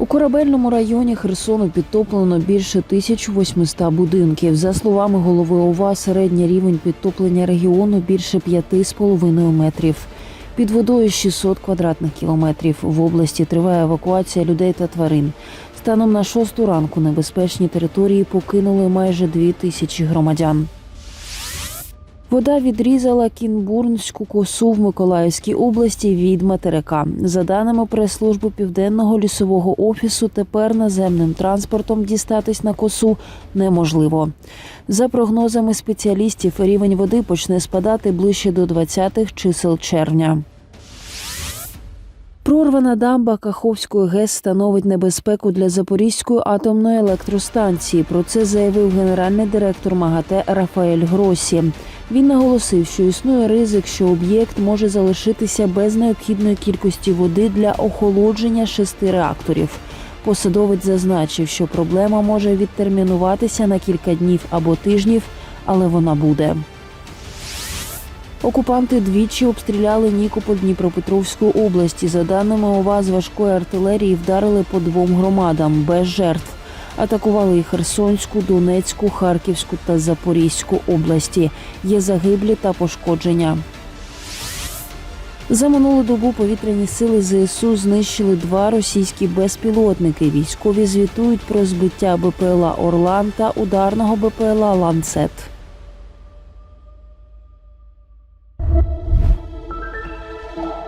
У корабельному районі Херсону підтоплено більше 1800 будинків. За словами голови ОВА, середній рівень підтоплення регіону більше 5,5 метрів. Під водою 600 квадратних кілометрів. В області триває евакуація людей та тварин. Станом на шосту ранку небезпечні території покинули майже дві тисячі громадян. Вода відрізала Кінбурнську косу в Миколаївській області від материка. За даними прес-служби південного лісового офісу, тепер наземним транспортом дістатись на косу неможливо. За прогнозами спеціалістів, рівень води почне спадати ближче до 20-х чисел червня. Прорвана дамба Каховської ГЕС становить небезпеку для Запорізької атомної електростанції. Про це заявив генеральний директор МАГАТЕ Рафаель Гросі. Він наголосив, що існує ризик, що об'єкт може залишитися без необхідної кількості води для охолодження шести реакторів. Посадовець зазначив, що проблема може відтермінуватися на кілька днів або тижнів, але вона буде. Окупанти двічі обстріляли Нікополь Дніпропетровської області. За даними ОВА, з важкої артилерії вдарили по двом громадам без жертв атакували і Херсонську, Донецьку, Харківську та Запорізьку області. Є загиблі та пошкодження. За минулу добу повітряні сили ЗСУ знищили два російські безпілотники. Військові звітують про збиття БПЛА Орлан та ударного БПЛА Ланцет. you